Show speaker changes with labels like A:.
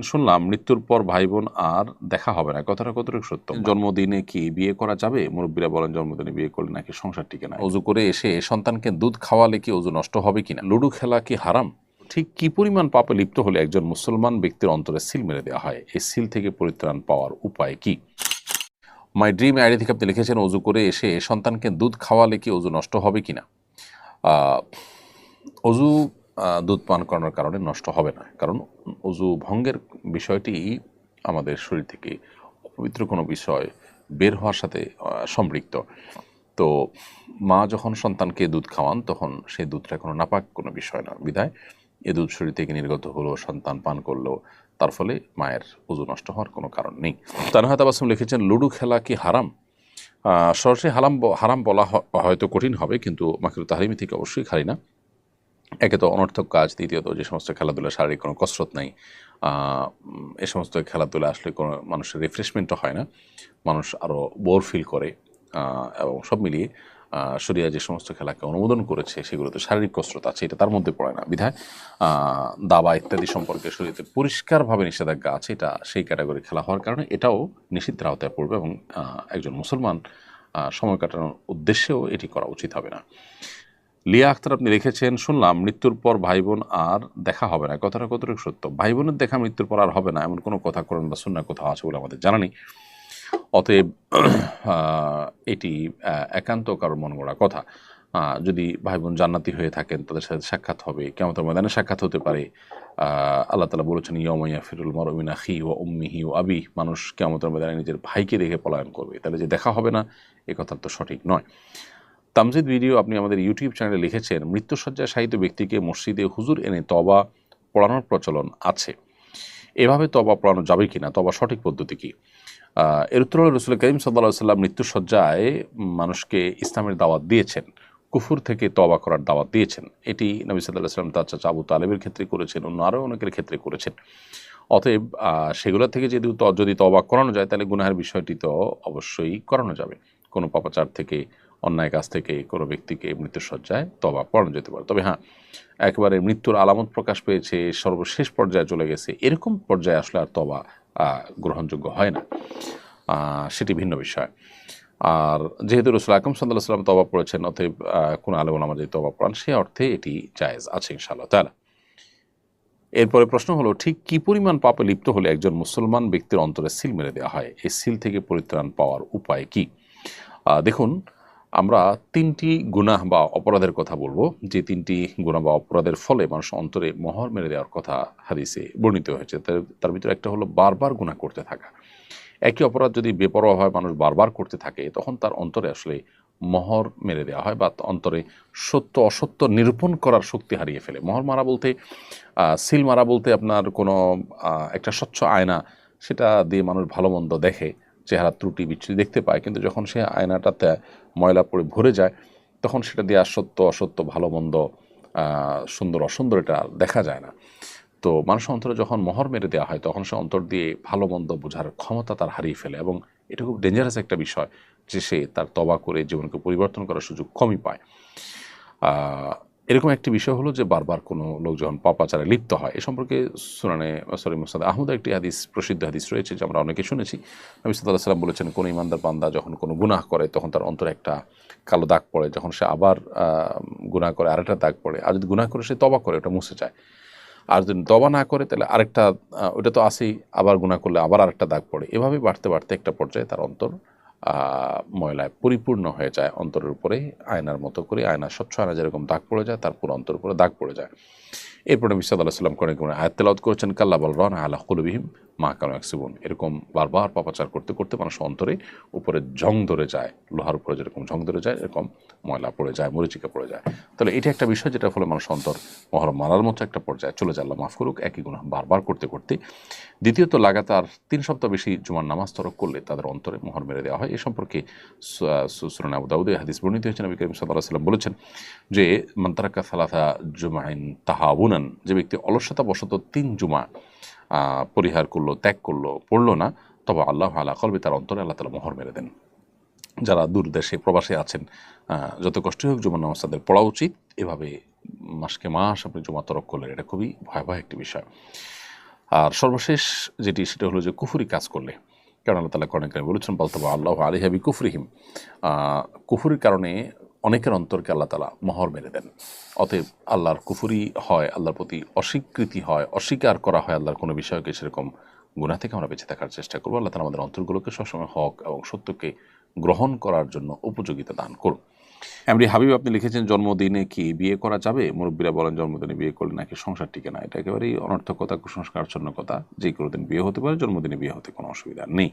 A: শুনলাম মৃত্যুর পর ভাই বোন আর দেখা হবে না। কথাটা কতটুকু সত্য? জন্মদিনে কি বিয়ে করা যাবে? মুরব্বীরা বলেন জন্মদিনে বিয়ে করলে নাকি সংসার টিকে না। অজু করে এসে সন্তানকে দুধ খাওয়ালে কি অজু নষ্ট হবে কিনা? লুডু খেলা কি হারাম? ঠিক কি পরিমাণ পাপে লিপ্ত হলে একজন মুসলমান ব্যক্তির অন্তরে সিল মেরে দেওয়া হয়? এই সিল থেকে পরিত্রাণ পাওয়ার উপায় কি? মাই ড্রিম আইডি থেকে আপনি লিখেছেন অজু করে এসে সন্তানকে দুধ খাওয়ালে কি অজু নষ্ট হবে কিনা? আহ, অজু দুধ পান করানোর কারণে নষ্ট হবে না। কারণ অজু ভঙ্গের বিষয়টি আমাদের শরীর থেকে অপবিত্র কোনো বিষয় বের হওয়ার সাথে সম্পৃক্ত। তো মা যখন সন্তানকে দুধ খাওয়ান, তখন সেই দুধটা কোনো নাপাক কোনো বিষয় না। বিধায় এ দুধ শরীর থেকে নির্গত হলো, সন্তান পান করল, তার ফলে মায়ের ওজু নষ্ট হওয়ার কোনো কারণ নেই। তানহাত আবাসম লিখেছেন, লুডু খেলা কি হারাম? সরাসরি হারাম হারাম বলা হয়তো কঠিন হবে, কিন্তু মাকির তাহারিমি থেকে অবশ্যই খালি না। একে তো অনর্থক কাজ, দ্বিতীয়ত যে সমস্ত খেলাধুলা শারীরিক কোনো কসরত নাই এ সমস্ত খেলাধুলা আসলে কোনো মানুষের রিফ্রেশমেন্টও হয় না। মানুষ আরও বোর ফিল করে এবং সব মিলিয়ে শরিয়া যে সমস্ত খেলাকে অনুমোদন করেছে, সেগুলোতে শারীরিক কসরত আছে, এটা তার মধ্যে পড়ে না। বিধায় দাবা ইত্যাদি সম্পর্কে শরীরে পরিষ্কারভাবে নিষেধাজ্ঞা আছে, এটা সেই ক্যাটাগরি খেলা হওয়ার কারণে এটাও নিষিদ্ধের আওতায় পড়বে এবং একজন মুসলমান সময় কাটানোর উদ্দেশ্যেও এটি করা উচিত হবে না। লিয়া আখতার আপনি লিখেছেন শুনলাম মৃত্যুর পর ভাই বোন আর দেখা হবে না। কথাটা কতটুকু সত্য? ভাই বোনের দেখা মৃত্যুর পর আর হবে না, এমন কোনো কথা করেন বা শুননা কোথাও আছে বলে আমাদের জানা নেই। অতএব এটি একান্ত কারোর মন গড়া কথা। যদি ভাই বোন জান্নাতি হয়ে থাকেন, তাদের সাথে সাক্ষাৎ হবে কেমন ময়দানে সাক্ষাৎ হতে পারে। আল্লাহ তালা বলেছেন ইয়মাইয়া ফিরুল মরমিনা হি ও উম্মিহি ও আবি মানুষ কেমন ময়দানে নিজের ভাইকে দেখে পলায়ন করবে। তাহলে যে দেখা হবে না, এ কথা তো সঠিক নয়। তামজিদ ভিডিও আপনি আমাদের ইউটিউব চ্যানেলে লিখেছেন মৃত্যুসজ্জায় শায়িত ব্যক্তিকে মসজিদে হুজুর এনে তবা পড়ানোর প্রচলন আছে। এভাবে তবা পড়ানো যাবে কিনা? তবা সঠিক পদ্ধতি কি? এর উত্তর রসুল করিম সাল্লাহ সাল্লাম মৃত্যুসজ্জায় মানুষকে ইসলামের দাওয়াত দিয়েছেন, কুফুর থেকে তবা করার দাওয়াত দিয়েছেন। এটি নবী সাল্লাহ সাল্লাম তার চাচা আবু তালেবের ক্ষেত্রে করেছেন, অন্য আরও অনেকের ক্ষেত্রে করেছেন। অতএব সেগুলো থেকে যদি যদি তবা করানো যায়, তাহলে গুনাহের বিষয়টি তো অবশ্যই করানো যাবে। কোনো পাপাচার থেকে অন্যায় কাজ থেকে কোনো ব্যক্তিকে মৃত্যুসজ্জায় তবা পড়ানো যেতে পারে। তবে হ্যাঁ একেবারে মৃত্যুর আলামত প্রকাশ পেয়েছে, সর্বশেষ পর্যায়ে চলে গেছে, এরকম পর্যায়ে আসলে আর তবা গ্রহণযোগ্য হয় না। সেটি ভিন্ন বিষয়। আর যেহেতু রসুল আকম সাল্লাহ সাল্লাম তবা পড়েছেন অতএব কোনো আলম আমার যদি তবা পড়ান সে অর্থে এটি জায়েজ আছে ইনশাআল্লাহ তালা এরপরে প্রশ্ন হলো, ঠিক কি পরিমাণ পাপে লিপ্ত হলে একজন মুসলমান ব্যক্তির অন্তরে সিল মেরে দেওয়া হয়? এই সিল থেকে পরিত্রাণ পাওয়ার উপায় কি? দেখুন আমরা তিনটি গুনাহ বা অপরাধের কথা বলব। যে তিনটি গুনাহ বা অপরাধের ফলে মানুষ অন্তরে মহর মেরে দেওয়ার কথা হাদিসে বর্ণিত হয়েছে। তার- তার ভিতরে একটা হলো বারবার গুনাহ করতে থাকা। একই অপরাধ যদি বেপরোয়া হয়, মানুষ বারবার করতে থাকে, তখন তার অন্তরে আসলে মহর মেরে দেওয়া হয় বা অন্তরে সত্য, অসত্য নিরূপণ করার শক্তি হারিয়ে ফেলে। মহর মারা বলতে সিল মারা বলতে আপনার কোনো একটা স্বচ্ছ আয়না, সেটা দিয়ে মানুষ ভালো মন্দ দেখে। চেহারা ত্রুটি বিচ্ছুরি দেখতে পায়, কিন্তু যখন সে আয়নাটাতে ময়লা পড়ে ভরে যায়, তখন সেটা দিয়ে আসত্য, অসত্য, ভালো, মন্দ সুন্দর, অসুন্দর এটা দেখা যায় না। তো মানুষ অন্তরে যখন মহর মেরে দেওয়া হয়, তখন সে অন্তর দিয়ে ভালো, মন্দ বোঝার ক্ষমতা তার হারিয়ে ফেলে এবং এটা খুব ডেঞ্জারাস একটা বিষয় যে সে তার তবা করে জীবনকে পরিবর্তন করার সুযোগ কমই পায়। এরকম একটি বিষয় হলো যে বারবার কোনো লোক যখন পাপাচারে লিপ্ত হয়, এ সম্পর্কে সুনানে, সরি মুসাদ আহমদ একটি হাদিস, প্রসিদ্ধ হাদিস রয়েছে যে আমরা অনেকে শুনেছি। নবী সাল্লাহ সাল্লাম বলেছেন, কোনো ইমানদার বান্দা যখন কোনো গুনাহ করে, তখন তার অন্তরে একটা কালো দাগ পড়ে। যখন সে আবার গুনাহ করে, আরেকটা দাগ পড়ে। আর যদি গুনাহ করে, সে তবা করে, ওটা মুছে যায়। আর যদি তবা না করে, তাহলে আরেকটা ওটা তো আসেই আবার গুনাহ করলে আবার আরেকটা দাগ পড়ে। এভাবে বাড়তে বাড়তে একটা পর্যায়ে তার অন্তর ময়লায় পরিপূর্ণ হয়ে যায় অন্তরের উপরে, আয়নার মতো করে, আয়না স্বচ্ছ আয়না যেরকম দাগ পড়ে যায়, তার পুরো অন্তর উপরে দাগ পড়ে যায়। এরপরে নবী আল্লাহ সাল্লাম করে কোনো আয়াত তেলাওয়াত করেছেন, কাল্লা বল রন আল্লাহ কুলবিহিম মা কানো একসিবন এরকম বারবার পাপাচার করতে করতে মানুষ অন্তরে উপরে ঝং ধরে যায়, লোহার উপরে যেরকম ঝং ধরে যায়, এরকম ময়লা পড়ে যায়, মরিচিকা পড়ে যায়। তাহলে এটা একটা বিষয় যেটা ফলে মানুষ অন্তর মহরম মারার মতো একটা পর্যায়ে চলে যায়, আল্লাহ মাফ করুক, একই গুণা বারবার করতে করতে। দ্বিতীয়ত, লাগাতার তিন সপ্তাহ বেশি জুমার নামাজ তরক করলে তাদের অন্তরে মোহর মেরে দেওয়া হয়। এ সম্পর্কে সুসরন আবু হাদিস বর্ণিত হয়েছেন নবী করিম সাল্লাহ সাল্লাম বলেছেন যে মন্তারাকা সালাথা জুমাইন তাহাবুনান যে ব্যক্তি অলসতা বশত তিন জুমা পরিহার করল, ত্যাগ করল, পড়ল না, তবে আল্লাহ আল্লাহ কলবে তার অন্তরে আল্লাহ তালা মোহর মেরে দেন। যারা দূর দেশে প্রবাসে আছেন যত কষ্টই হোক জুমার নামাজ তাদের পড়া উচিত। এভাবে মাসকে মাস আপনি জমা তরক করলেন, এটা খুবই ভয়াবহ একটি বিষয়। আর সর্বশেষ যেটি, সেটা হলো যে কুফুরি কাজ করলে। কারণ আল্লাহ তালা করেন বলেছেন বলতে আল্লাহ আলিহাবি কুফরিহিম কুফুরির কারণে অনেকের অন্তরকে আল্লাহ তালা মহর মেরে দেন। অতএব আল্লাহর কুফুরি হয়, আল্লাহর প্রতি অস্বীকৃতি হয়, অস্বীকার করা হয় আল্লাহর কোনো বিষয়কে সেরকম গুণা থেকে আমরা বেঁচে থাকার চেষ্টা করব। আল্লাহ তালা আমাদের অন্তরগুলোকে সবসময় হক এবং সত্যকে গ্রহণ করার জন্য উপযোগিতা দান করুন। এমনি হাবিব, আপনি লিখেছেন, জন্মদিনে কি বিয়ে করা যাবে? মুরব্বীরা বলেন, জন্মদিনে বিয়ে করলে নাকি সংসার টিকে না। এটা একেবারেই অনর্থকতা কুসংস্কার কথা যে কোনো দিন বিয়ে হতে পারে, জন্মদিনে বিয়ে হতে কোনো অসুবিধা নেই।